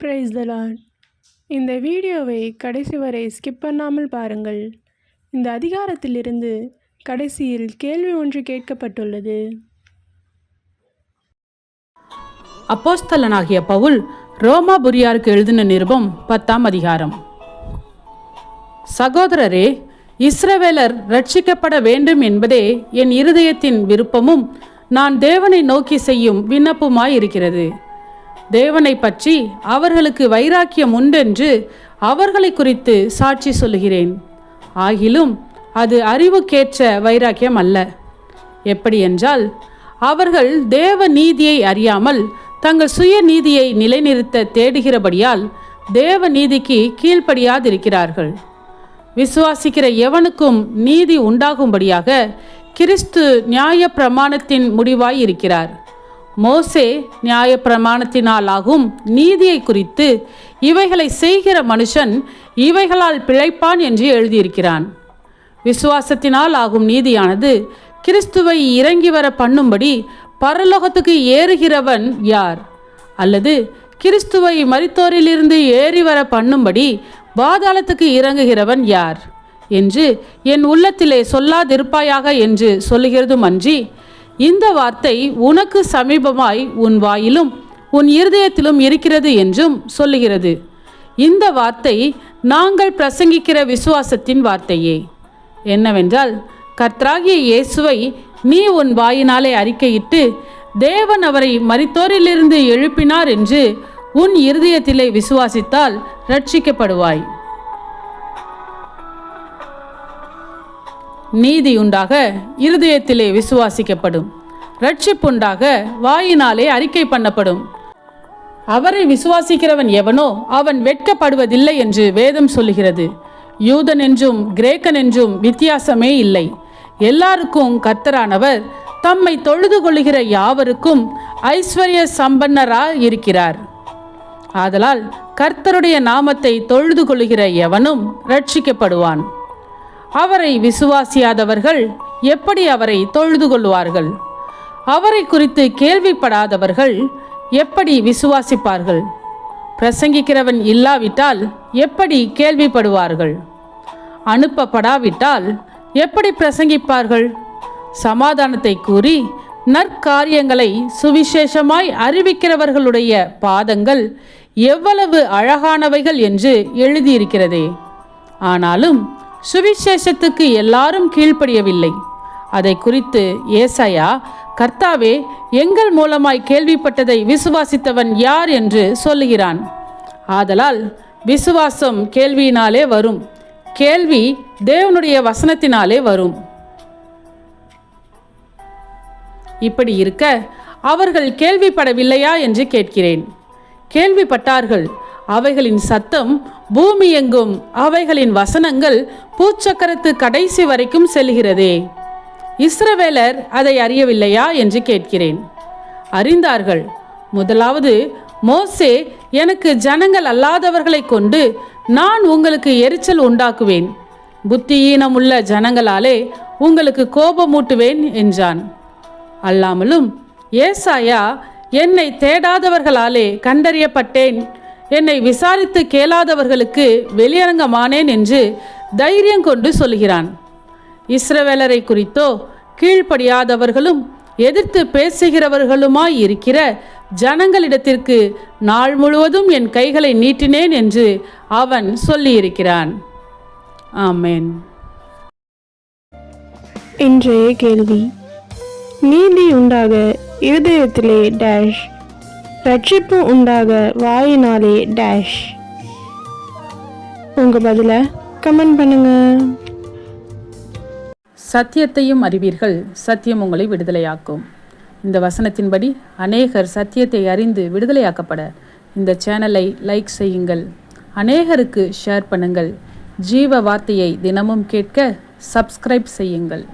Price தலான் இந்த வீடியோவை கடைசி வரை ஸ்கிப் பண்ணாமல் பாருங்கள். இந்த அதிகாரத்திலிருந்து கடைசியில் கேள்வி ஒன்று கேட்கப்பட்டுள்ளது. அப்போஸ்தலனாகிய பவுல் ரோமாபுரியாருக்கு எழுதின நிருபம் பத்தாம் அதிகாரம். சகோதரரே இஸ்ரவேலர் ரட்சிக்கப்பட வேண்டும் என்பதே என் இருதயத்தின் விருப்பமும் நான் தேவனை நோக்கி செய்யும் விண்ணப்பமாய் இருக்கிறது தேவனை பற்றி அவர்களுக்கு வைராக்கியம் உண்டென்று அவர்களை குறித்து சாட்சி சொல்லுகிறேன். ஆகிலும் அது அறிவுக்கேற்ற வைராக்கியம் அல்ல. எப்படி என்றால் அவர்கள் தேவ நீதியை அறியாமல் தங்கள் சுய நீதியை நிலைநிறுத்த தேடுகிறபடியால் தேவ நீதிக்கு கீழ்ப்படியாதிருக்கிறார்கள். விசுவாசிக்கிற எவனுக்கும் நீதி உண்டாகும்படியாக கிறிஸ்து நியாய பிரமாணத்தின் முடிவாய் இருக்கிறார். மோசே நியாய பிரமாணத்தினாலாகும் நீதியை குறித்து இவைகளை செய்கிற மனுஷன் இவைகளால் பிழைப்பான் என்று எழுதியிருக்கிறான். விசுவாசத்தினால் ஆகும் நீதியானது கிறிஸ்துவை இறங்கி வர பண்ணும்படி பரலோகத்துக்கு ஏறுகிறவன் யார்? அல்லது கிறிஸ்துவை மரித்தோரிலிருந்து ஏறி வர பண்ணும்படி பாதாளத்துக்கு இறங்குகிறவன் யார்? என்று என் உள்ளத்திலே சொல்லாதிருப்பாயாக என்று சொல்லுகிறதும் அன்றி இந்த வார்த்தை உனக்கு சமீபமாய் உன் வாயிலும் உன் இருதயத்திலும் இருக்கிறது என்றும் சொல்லுகிறது. இந்த வார்த்தை நாங்கள் பிரசங்கிக்கிற விசுவாசத்தின் வார்த்தையே. என்னவென்றால் கர்த்தராகிய இயேசுவை நீ உன் வாயினாலே அறிக்கையிட்டு தேவன் அவரை மரித்தோரிலிருந்து எழுப்பினார் என்று உன் இருதயத்திலே விசுவாசித்தால் ரட்சிக்கப்படுவாய். நீதியுண்டாக இருதயத்திலே விசுவாசிக்கப்படும். ரட்சிப்புண்டாக வாயினாலே அறிக்கை பண்ணப்படும். அவரை விசுவாசிக்கிறவன் எவனோ அவன் வெட்கப்படுவதில்லை என்று வேதம் சொல்லுகிறது. யூதன் என்றும் கிரேக்கன் என்றும் வித்தியாசமே இல்லை. எல்லாருக்கும் கர்த்தரானவர் தம்மை தொழுது கொள்கிற யாவருக்கும் ஐஸ்வர்ய சம்பன்னராக இருக்கிறார். ஆதலால் கர்த்தருடைய நாமத்தை தொழுது கொள்கிற எவனும் ரட்சிக்கப்படுவான் அவரை விசுவாசியாதவர்கள் எப்படி அவரை தொழுது கொள்வார்கள்? அவரை குறித்து கேள்விப்படாதவர்கள் எப்படி விசுவாசிப்பார்கள்? பிரசங்கிக்கிறவன் இல்லாவிட்டால் எப்படி கேள்விப்படுவார்கள்? அனுப்பப்படாவிட்டால் எப்படி பிரசங்கிப்பார்கள்? சமாதானத்தை கூறி நற்காரியங்களை சுவிசேஷமாய் அறிவிக்கிறவர்களுடைய பாதங்கள் எவ்வளவு அழகானவைகள் என்று எழுதியிருக்கிறதே. ஆனாலும் சுவிசேஷத்துக்கு எல்லாரும் கீழ்ப்படியவில்லை. அதை குறித்து ஏசாயா கர்த்தாவே எங்கள் மூலமாய் கேள்விப்பட்டதை விசுவாசித்தவன் யார் என்று சொல்லுகிறான். ஆதலால் விசுவாசம் கேள்வியினாலே வரும். கேள்வி தேவனுடைய வசனத்தினாலே வரும். இப்படி இருக்க அவர்கள் கேள்விப்படவில்லையா? என்று கேட்கிறேன். கேள்விப்பட்டார்கள். அவைகளின் சத்தம் பூமி எங்கும் அவைகளின் வசனங்கள் பூச்சக்கரத்து கடைசி வரைக்கும் செல்கிறதே இஸ்ரவேலர் அதை அறியவில்லையா என்று கேட்கிறேன். அறிந்தார்கள். முதலாவது மோசே எனக்கு ஜனங்கள் அல்லாதவர்களை கொண்டு நான் உங்களுக்கு எரிச்சல் உண்டாக்குவேன். புத்தியீனமுள்ள ஜனங்களாலே உங்களுக்கு கோபமூட்டுவேன் என்றான். அல்லாமலும் ஏசாயா என்னை தேடாதவர்களாலே கண்டறியப்பட்டேன். என்னை விசாரித்து கேளாதவர்களுக்கு வெளியரங்கமானேன் என்று தைரியம் கொண்டு சொல்கிறான் இஸ்ரவேலரை குறித்தோ கீழ்ப்படியாதவர்களும் எதிர்த்து பேசுகிறவர்களுமாய் இருக்கிற ஜனங்களிடத்திற்கு நாள் முழுவதும் என் கைகளை நீட்டினேன் என்று அவன் சொல்லியிருக்கிறான். ஆமேன். இன்றைய கேள்வி. நீதி உண்டாக இருதயத்திலே டேஷ் ரட்சிப்பு உண்டாக வாயினாலே டேஷ் உங்க பதில கமெண்ட் பண்ணுங்க. சத்தியத்தையும் அறிவீர்கள் சத்தியம் உங்களை விடுதலையாக்கும். இந்த வசனத்தின்படி அநேகர் சத்தியத்தை அறிந்து விடுதலையாக்கப்பட. இந்த சேனலை லைக் செய்யுங்கள். அநேகருக்கு ஷேர் பண்ணுங்கள். ஜீவ வார்த்தையை தினமும் கேட்க சப்ஸ்கிரைப் செய்யுங்கள்.